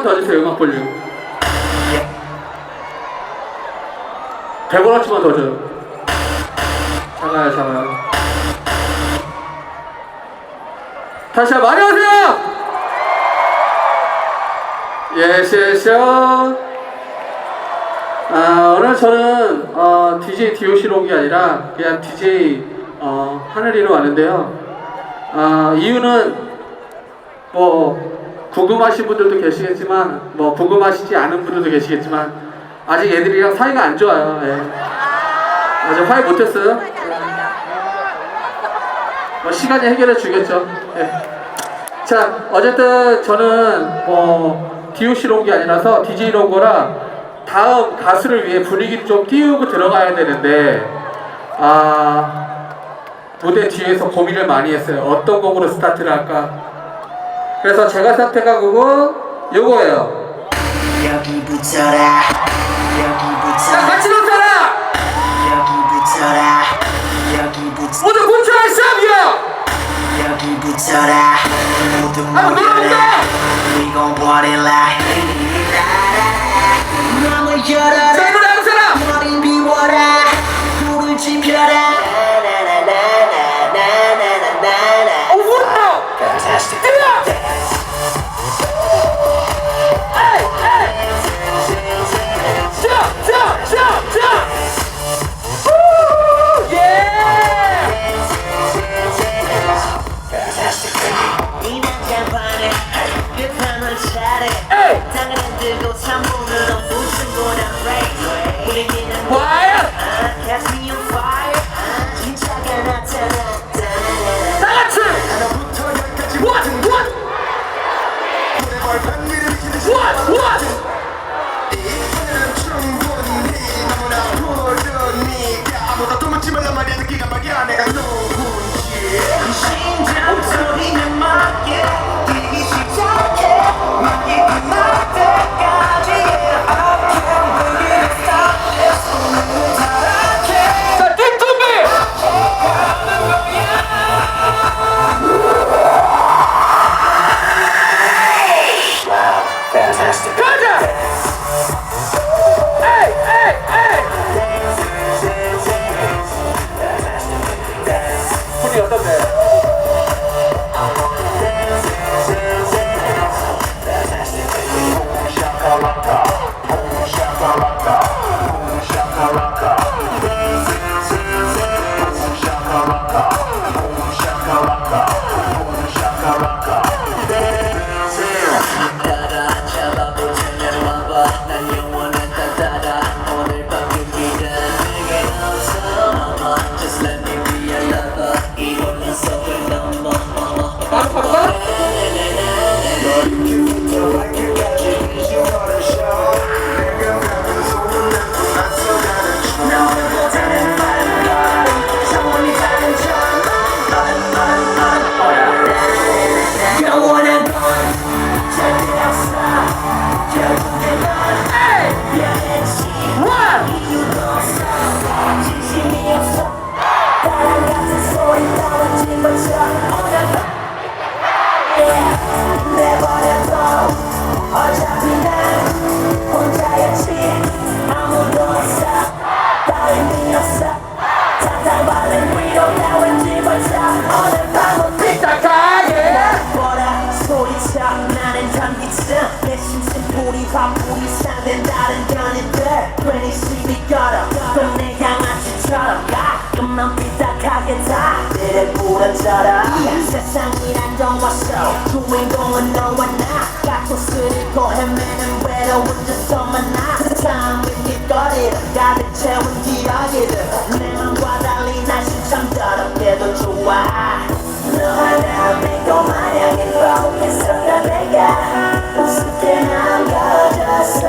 조금만 더 주세요, 음악 볼륨. 100원어치만 더 줘요. 작아요, 작아요. 다시 한번 안녕하세요! 예시쇼. 아, 오늘 저는 어, DJ DOC로 이 아니라 그냥 DJ 어, 하늘이로 왔는데요. 아, 이유는 뭐 궁금하신 분들도 계시겠지만 뭐 궁금하시지 않은 분들도 계시겠지만 아직 애들이랑 사이가 안 좋아요. 예. 아직 화해 못했어요. 뭐 시간이 해결해 주겠죠. 예. 자, 어쨌든 저는 뭐 DOC 롱이 아니라서 DJ 롱거라 다음 가수를 위해 분위기를 좀 띄우고 들어가야 되는데 아 무대 뒤에서 고민을 많이 했어요. 어떤 곡으로 스타트를 할까? 그래서 제가 선택한 곡은 요거예요. 여기 붙여라 여기 자, 붙여라 같이 넘쳐라! 여기 붙여라 여기 붙여 모두 문철 샵이야! 여기 붙여라 모두 한번 놀아본다! We gon' party like 맘을 자, 열어라! 부러져라 세상이란 영화 속 주인공은 너와 나. 가토스를 고 헤매는 외로운 저서 만 나. 삶은 길거리를 가득 채운 기러기들 내 맘과 달리 날씨 참 더럽게도 좋아. 너와 나 믿고 마냥 행복했었다 내가 때 남겨졌어.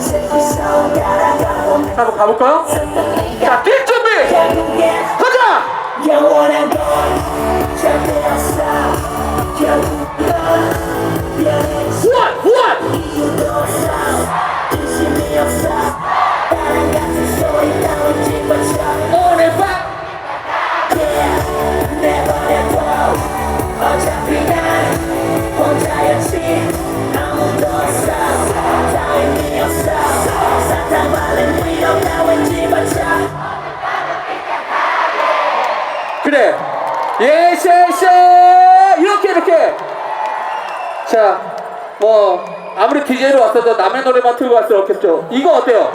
슬피 손가락 하고 자, 한번 가볼까요? 자, 뛸 준비! 영원한 건 없어 결국 넌! One! 이유도 없어 의심이 없어 아무리 DJ로 왔어도 남의 노래만 틀고 갈 수 없겠죠 이거 어때요?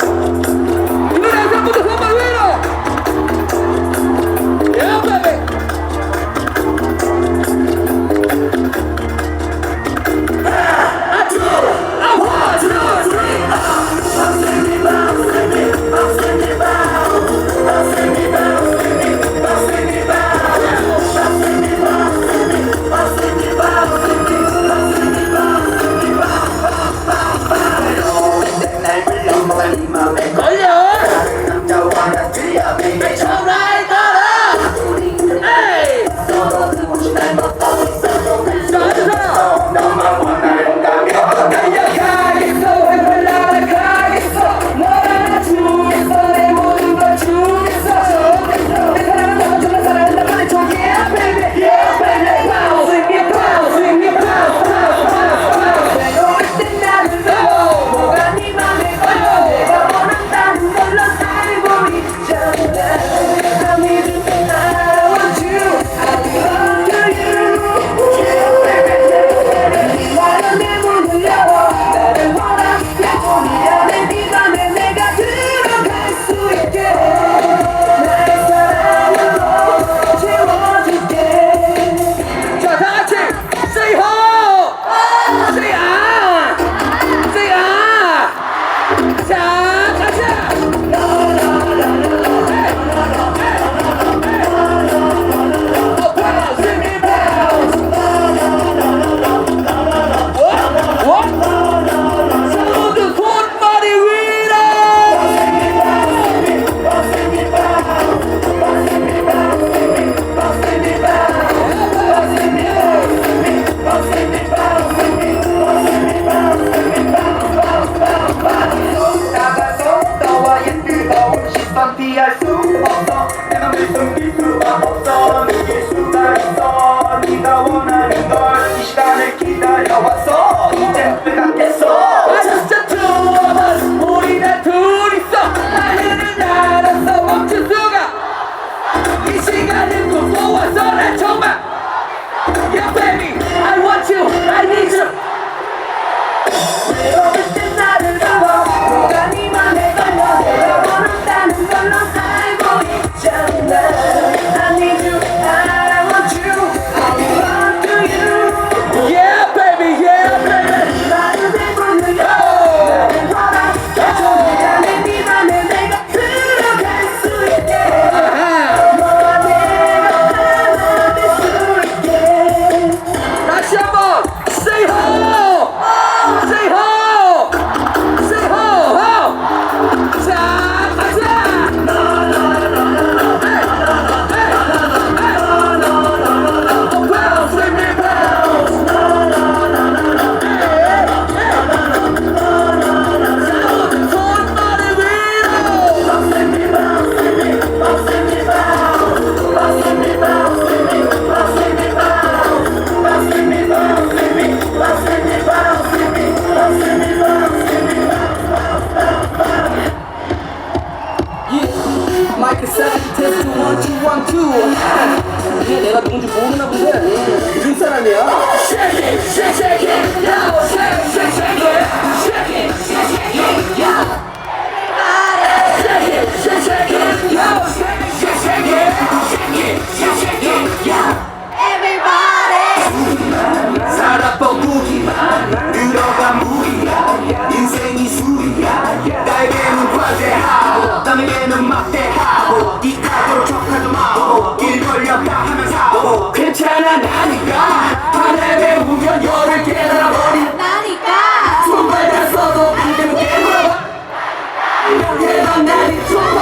Let it flow.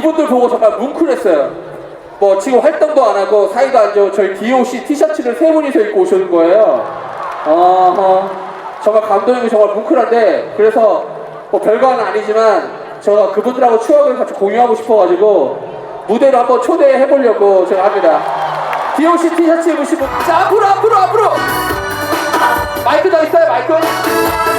이분들 보고 정말 뭉클했어요. 뭐 지금 활동도 안 하고 사이도 안 좋고 저희 DOC 티셔츠를 세 분이서 입고 오시는 거예요. 어, 정말 감독님이 정말 뭉클한데 그래서 뭐 별거는 아니지만 제가 그분들하고 추억을 같이 공유하고 싶어가지고 무대로 한번 초대해 보려고 제가 합니다. DOC 티셔츠 입으시고 자 앞으로 앞으로 앞으로 마이크 다 있어요 마이크?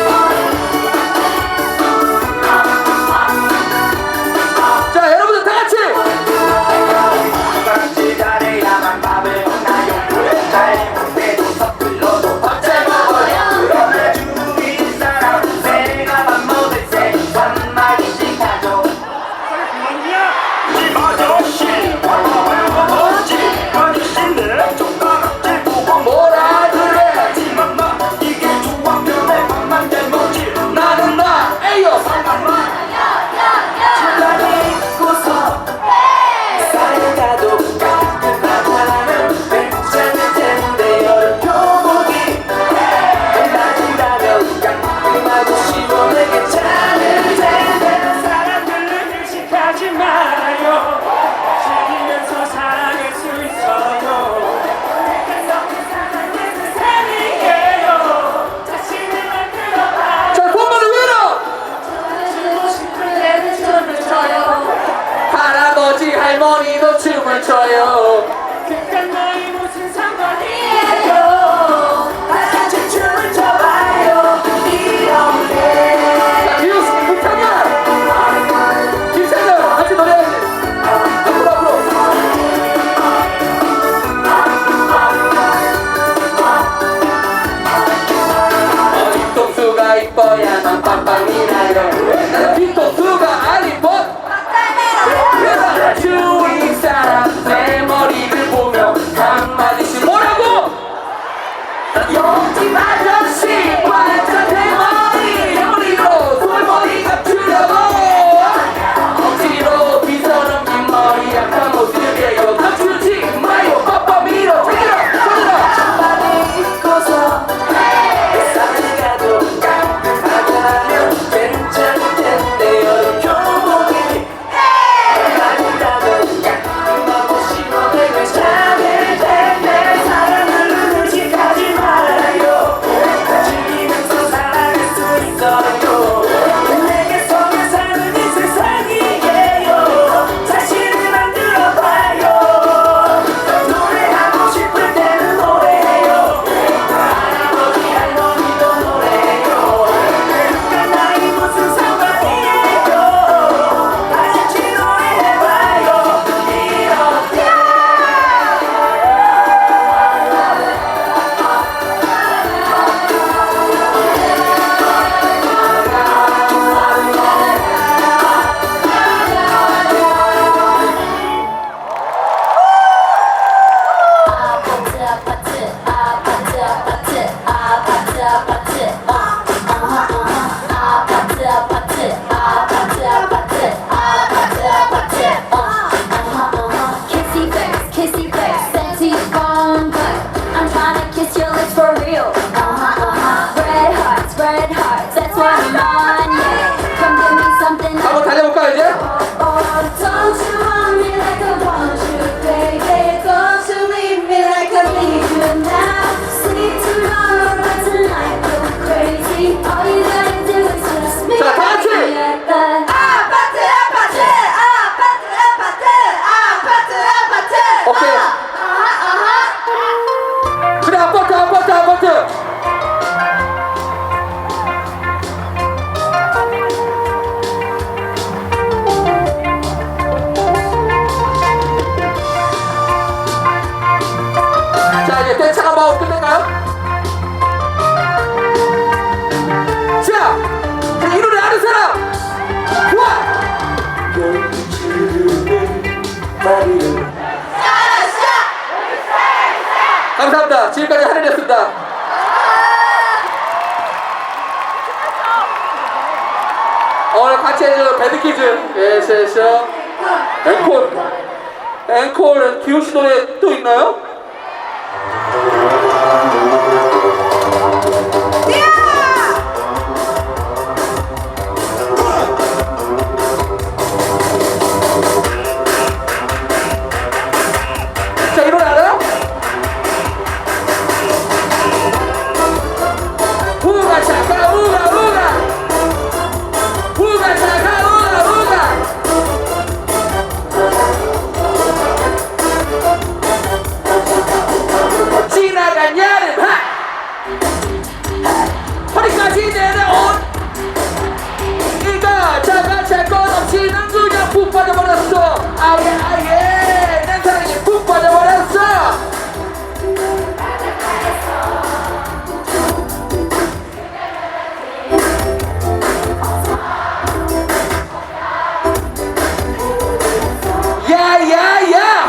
감사합니다. 지금까지 하늘이었습니다. 오늘 같이 해줄 배드키즈 예세션 앵콜 앵콜 기호 씨 노래 또 있나요? 야야야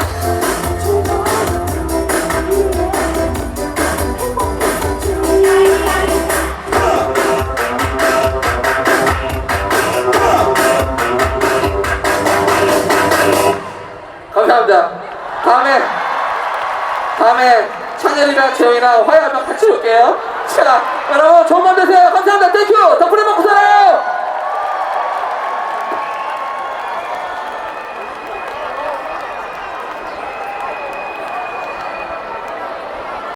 감사합니다. 다음에 다음에 찬열이랑 재영이랑 화요일만 같이 올게요. 자 여러분 좋은 밤 되세요. 감사합니다. 땡큐 덕분에 먹고 살아요